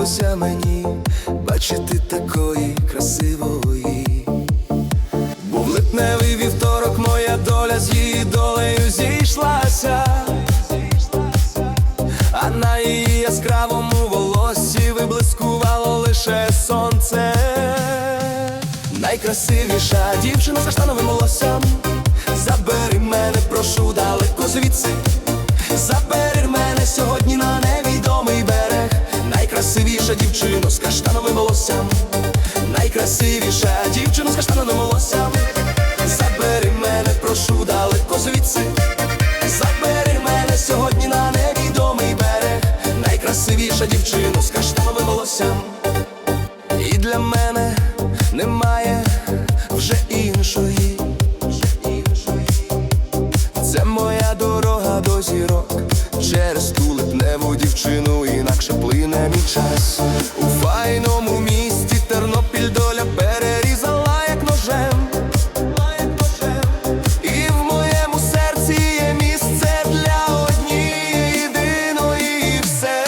хотілося мені бачити такої красивої. Був липневий вівторок, моя доля з її долею зійшлася, а на її яскравому волоссі виблискувало лише сонце. Найкрасивіша дівчина з каштановим волоссям Найкрасивіша дівчина з каштановим волоссям. Найкрасивіша дівчина з каштановим волоссям. Забери мене, прошу далеко звідси. Забери мене сьогодні на невідомий берег. Найкрасивіша дівчина з каштановим волоссям. І для мене немає вже іншої. Це моя дорога до зірок. Через ту липневу дівчину час. У файному місті Тернопіль доля перерізала як ножем. І в моєму серці є місце для однієї все.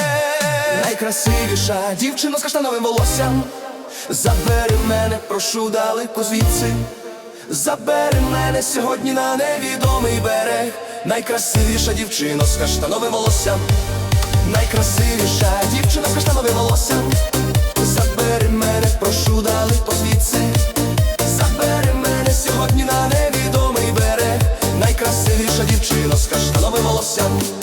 Найкрасивіша дівчина з каштановим волоссям. Забери мене, прошу далеко звідси. Забери мене сьогодні на невідомий берег. Найкрасивіша дівчина з каштановим волоссям. Найкрасивіша дівчина з каштановим волоссям. Забери мене, прошу далеко звідси. Забери мене сьогодні на невідомий берег. Найкрасивіша дівчина з каштановим волоссям.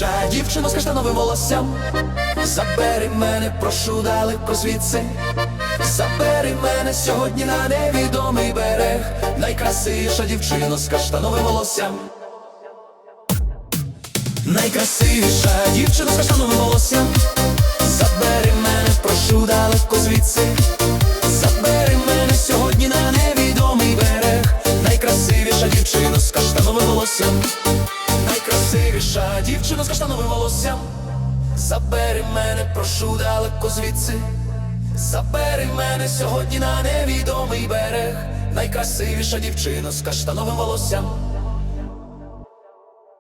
Найкрасивіша дівчина з каштановим волоссям. Забери мене, прошу далеко звідси Забери мене сьогодні на невідомий берег. Найкрасивіша дівчина з каштановим волоссям. Найкрасивіша дівчина з каштановим волоссям. Забери мене, прошу далеко звідси Забери мене сьогодні на невідомий берег. Найкрасивіша дівчина з каштановим волоссям Найкрасивіша дівчина з каштановим волоссям. Забери мене, прошу далеко звідси. Забери мене сьогодні на невідомий берег. Найкрасивіша дівчина з каштановим волоссям